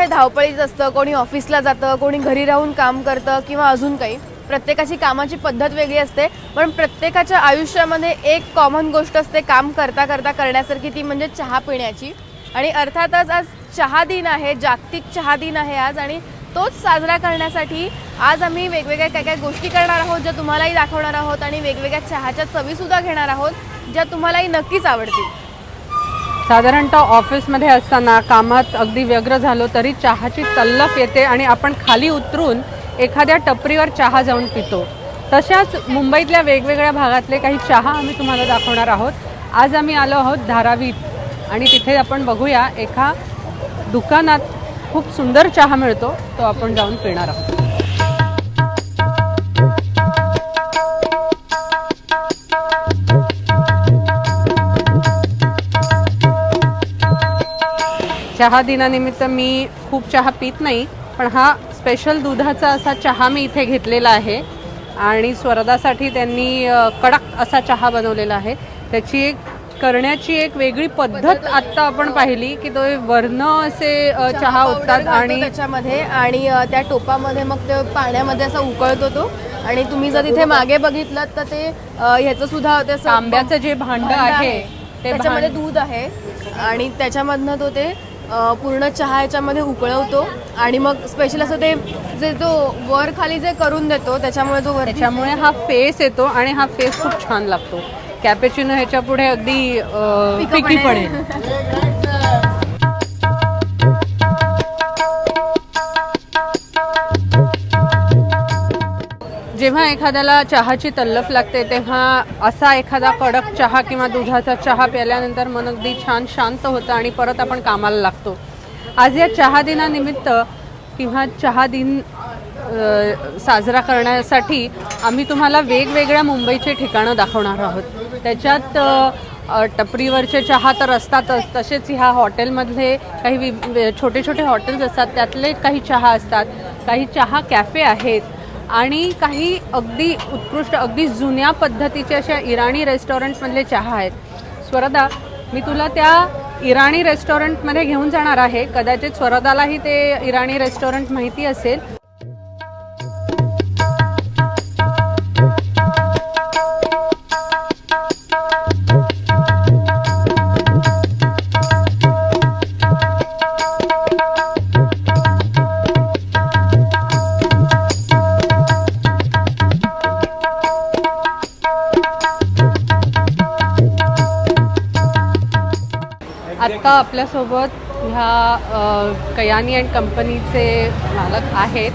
प्रत्येकाचं हे असतं? कोणी ऑफिसला जातं कोणी घरी राहून काम करतं किंवा अजून काही? प्रत्येकाची कामाची पद्धत वेगळी असते पण प्रत्येकाच्या आयुष्यामध्ये एक कॉमन गोष्ट असते काम करता करता करण्यासारखी ती म्हणजे चहा पिण्याची. आणि अर्थातच आज चहा दिन आहे जागतिक चहा दिन आहे आज आणि तोच साजरा करण्यासाठी आज आम्ही वेगवेगळ्या काय काय गोष्टी करणार आहोत ज्या तुम्हालाही दाखवणार आहोत आणि वेगवेगळ्या चहाच्या चवीसुद्धा घेणार आहोत ज्या तुम्हालाही नक्कीच आवडतील. साधारणतः ऑफिसमध्ये असताना कामात अगदी व्यग्र झालो तरी चहाची तल्लफ येते आणि आपण खाली उतरून एखाद्या टपरीवर चहा जाऊन पितो. तशाच मुंबईतल्या वेगवेगळ्या भागातले काही चहा आम्ही तुम्हाला दाखवणार आहोत. आज आम्ही आलो आहोत धारावीत आणि तिथे आपण बघूया एका दुकानात खूप सुंदर चहा मिळतो तो आपण जाऊन पिणार आहोत. चहा दिनानिमित्त मी खूप चहा पित नाही पण हा स्पेशल दुधाचा असा चहा मी इथे घेतलेला आहे. आणि स्वरदासाठी त्यांनी कडक असा चहा बनवलेला आहे. त्याची एक करण्याची एक वेगळी पद्धत आत्ता आपण पाहिली की तो वर्ण असे चहा घालतो आणि त्याच्यामध्ये आणि त्या टोपामध्ये मग ते पाण्यामध्ये असा उकळतो तो. आणि तुम्ही जर तिथे मागे बघितलं तर ते ह्याचं सुद्धा ते असं तांब्याचं जे भांड आहे त्याच्यामध्ये दूध आहे. आणि त्याच्यामधनं तो ते पूर्ण चहा ह्याच्यामध्ये उकळवतो आणि मग स्पेशल असं ते जे तो वर खाली जे करून देतो त्याच्यामुळे वरती त्याच्यामुळे हा फेस येतो आणि हा फेस खूप छान लागतो. कॅपेचिनो ह्याच्या पुढे अगदी फिकी पडेल. जेव्हा एखाद्याला चहाची तल्लफ लागते तेव्हा असा एखादा कडक चहा किंवा दुधाचा चहा प्याल्यानंतर मन अगदी छान शांत होतं आणि परत आपण कामाला लागतो. आज या चहा दिनानिमित्त किंवा चहा दिन साजरा करण्यासाठी आम्ही तुम्हाला वेगवेगळ्या मुंबईचे ठिकाणं दाखवणार आहोत. त्याच्यात टपरीवरचे चहा तर असतातच तसेच ह्या हॉटेलमधले काही वि- छोटे छोटे हॉटेल्स असतात त्यातले काही चहा असतात. काही चहा कॅफे आहेत आणि काही अगदी उत्कृष्ट अगदी जुन्या पद्धतीचे अशा इराणी रेस्टॉरंटमधले चहा आहेत. स्वरदा मी तुला त्या इराणी रेस्टॉरंटमध्ये घेऊन जाणार आहे. कदाचित स्वरदालाही ते इराणी रेस्टॉरंट माहिती असेल. आत्ता आपल्यासोबत ह्या कयानी अँड कंपनीचे मालक आहेत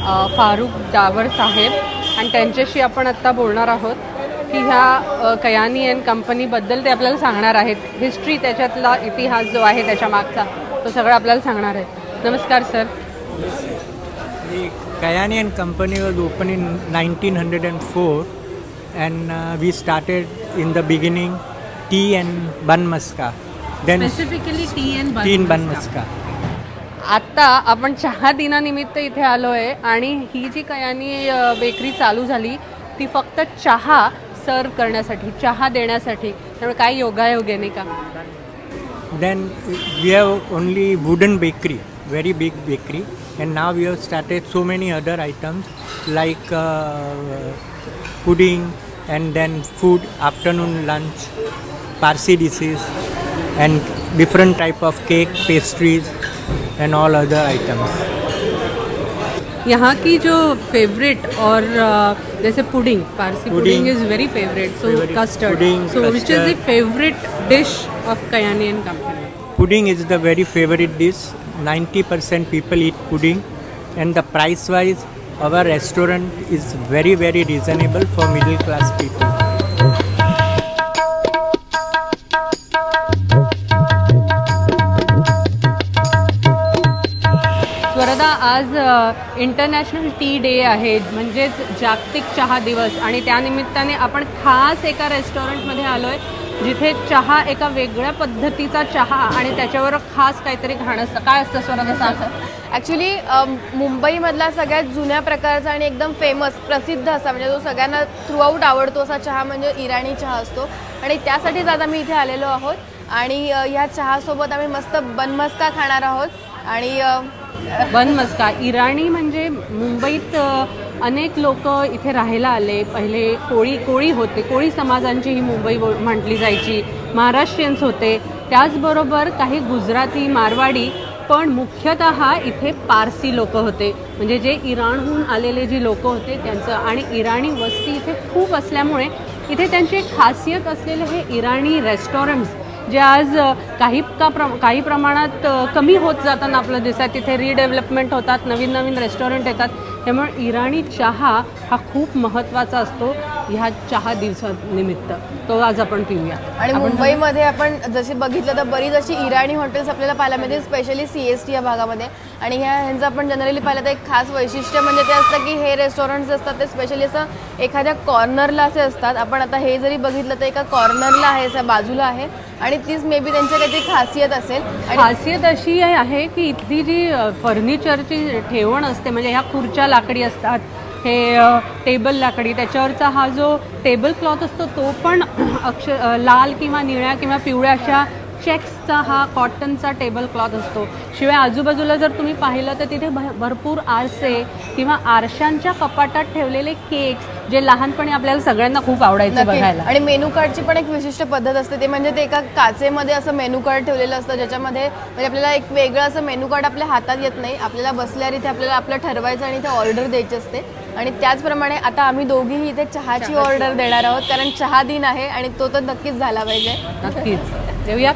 फारूक फारुख डावर साहेब. आणि त्यांच्याशी आपण आत्ता बोलणार आहोत की ह्या कयानी अँड कंपनीबद्दल ते आपल्याला सांगणार आहेत. हिस्ट्री त्याच्यातला इतिहास जो आहे त्याच्या मागचा तो सगळं आपल्याला सांगणार आहेत. नमस्कार sir. Kayani and company was open in nineteen hundred and four and we started in the beginning tea and bun maska then tea and tea in आत्ता आपण चहा दिनानिमित्त इथे आलो आहे आणि ही जी कयानी बेकरी चालू झाली ती फक्त चहा सर्व करण्यासाठी चहा देण्यासाठी. त्यामुळे काय योगायोग आहे का? Then we have only wooden bakery very big bakery and now you have started so many other items like pudding and then food afternoon lunch Parsi dishes and different type of cake, pastries, and all other items. यहाँ की जो favourite और अ, जैसे pudding Parsi pudding Pudding. Is very favourite so Favorite custard pudding, so which is the custard. Favourite dish of Kayani and company Pudding is the very favorite dish. 90% people eat pudding, and the price wise, our restaurant is very, very reasonable for middle class people. आज international tea day आहे म्हणजेच जागतिक चहा दिवस. आणि त्यानिमित्ताने आपण खास एका रेस्टॉरंटमध्ये आलो आहे जिथे चहा एका वेगळ्या पद्धतीचा चहा आणि त्याच्यावर खास काहीतरी घाण असतं. काय असतं स्वतः सांग ॲक्च्युली मुंबईमधला सगळ्यात जुन्या प्रकारचा आणि एकदम फेमस प्रसिद्ध असा म्हणजे जो सगळ्यांना थ्रूआउट आवडतो असा चहा म्हणजे इराणी चहा असतो. आणि त्यासाठीच आज आम्ही इथे आलेलो आहोत. आणि ह्या चहासोबत आम्ही मस्त बनमस्का खाणार आहोत. आणि वन बन मस्का. इराणी म्हणजे मुंबईत अनेक लोक इथे राहायला आले. पहिले कोळी कोळी होते. कोळी समाजांची ही मुंबई म्हटली जायची. महाराष्ट्रीयन्स होते. त्याचबरोबर काही गुजराती मारवाडी पण मुख्यतः इथे पारसी लोक होते. म्हणजे जे इराणहून आलेले जी लोक होते त्यांचं. आणि इराणी वस्ती इथे खूप असल्यामुळे इथे त्यांची एक खासियत असलेले हे इराणी रेस्टॉरंट्स जे आज काही का प्र काही प्रमाणात कमी होत जाताना आपलं दिसतात. तिथे रिडेव्हलपमेंट होतात नवीन नवीन रेस्टॉरंट येतात. त्यामुळे इराणी चहा हा खूप महत्त्वाचा असतो ह्या चहा दिवसानिमित्त. तो आज आपण पिऊया. आणि मुंबईमध्ये आपण जसे बघितलं तर बरीच अशी इराणी हॉटेल्स आपल्याला पाहायला मिळते स्पेशली सी एस टी या भागामध्ये. आणि ह्या ह्यांचं आपण जनरली पाहिलं तर एक खास वैशिष्ट्य म्हणजे ते असतं की हे रेस्टॉरंट्स असतात ते स्पेशली असं एखाद्या कॉर्नरला असे असतात. आपण आता हे जरी बघितलं तर एका कॉर्नरला आहे असं बाजूला आहे. आणि तीच मे बी त्यांची काहीतरी खासियत असेल. खासियत अशी आहे की इथली जी फर्निचरची ठेवण असते म्हणजे ह्या खुर्च्या लाकडी असतात हे टेबल लाकडी त्याच्यावरचा हा जो टेबल क्लॉथ असतो तो पण अक्ष लाल किंवा निळ्या किंवा पिवळ्या अशा चेक्सचा हा कॉटनचा टेबल क्लॉथ असतो. शिवाय आजूबाजूला जर तुम्ही पाहिलं तर तिथे भरपूर आरसे किंवा आरशांच्या कपाटात ठेवलेले केक्स जे लहानपणी आपल्याला सगळ्यांना खूप आवडायचे. बघायला. आणि मेनू कार्डची पण एक विशिष्ट पद्धत असते. ते म्हणजे ते एका काचेमध्ये असं मेनू कार्ड ठेवलेलं असतं ज्याच्यामध्ये म्हणजे आपल्याला एक वेगळं असं मेनू कार्ड आपल्या हातात येत नाही. आपल्याला बसल्यावर इथे आपल्याला आपलं ठरवायचं आणि इथे ऑर्डर द्यायची असते. आणि त्याचप्रमाणे आता आम्ही दोघीही इथे चहाची ऑर्डर देणार आहोत कारण चहा दिन आहे आणि तो तर नक्कीच झाला पाहिजे. नक्कीच. देऊया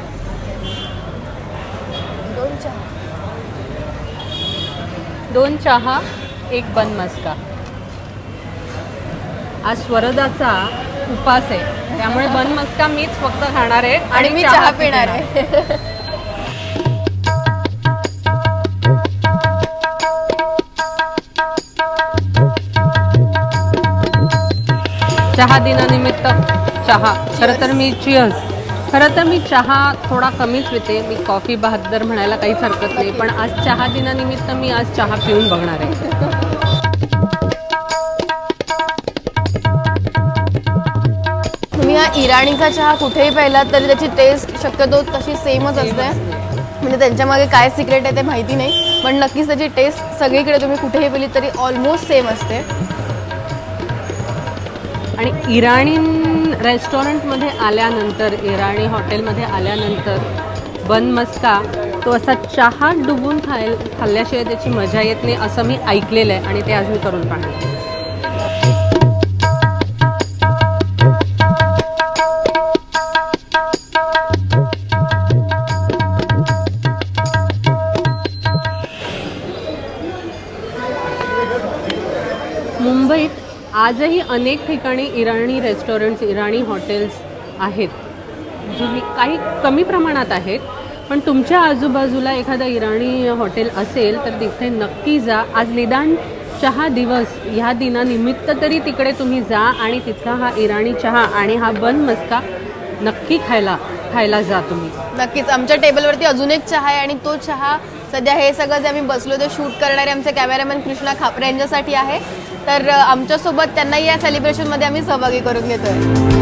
दोन चहा दोन चहा एक बन मस्का. आज स्वरदाचा उपास आहे. त्यामुळे बन मस्का मीच फक्त खाणार आहे आणि मी चहा पिणार आहे. चहा दिनानिमित्त चहा. खरं तर मी चिअर्स खरं तर मी चहा थोडा कमीच पिते. मी कॉफी बहादर म्हणायला काहीच हरकत नाही. पण आज चहा दिनानिमित्त मी आज चहा पिऊन बघणार आहे. तुम्ही हा इराणीचा चहा कुठेही पाहिलात तरी त्याची टेस्ट शक्यतो तशी सेमच असते. म्हणजे त्यांच्यामागे काय सिक्रेट आहे ते माहिती नाही. पण नक्कीच त्याची टेस्ट सगळीकडे तुम्ही कुठेही पिली तरी ऑलमोस्ट सेम असते. आणि इराणी रेस्टॉरंटमध्ये आल्यानंतर इराणी हॉटेलमध्ये आल्यानंतर बन मस्का तो असा चहा डुबून खाय खाल्ल्याशिवाय त्याची मजा येत नाही असं मी ऐकलेलं आहे आणि ते आज मी करून पाहिलं आजही अनेक ठिकाणी इराणी रेस्टॉरंट्स इराणी हॉटेल्स आहेत जुनी काही कमी प्रमाणात आहेत. पण तुमच्या आजूबाजूला एखादा इराणी हॉटेल असेल तर तिथे नक्की जा. आज निदान चहा दिवस ह्या दिनानिमित्त तरी तिकडे तुम्ही जा आणि तिथला हा इराणी चहा आणि हा बन मस्का नक्की खायला खायला जा तुम्ही. नक्कीच. आमच्या टेबलवरती अजून एक चहा आहे आणि तो चहा सध्या हे सगळं जे आम्ही बसलो ते शूट करणारे आमचे कॅमेरामॅन कृष्णा खापरे यांच्यासाठी आहे. तर आमच्यासोबत त्यांनाही या सेलिब्रेशनमध्ये आम्ही सहभागी करून घेतोय.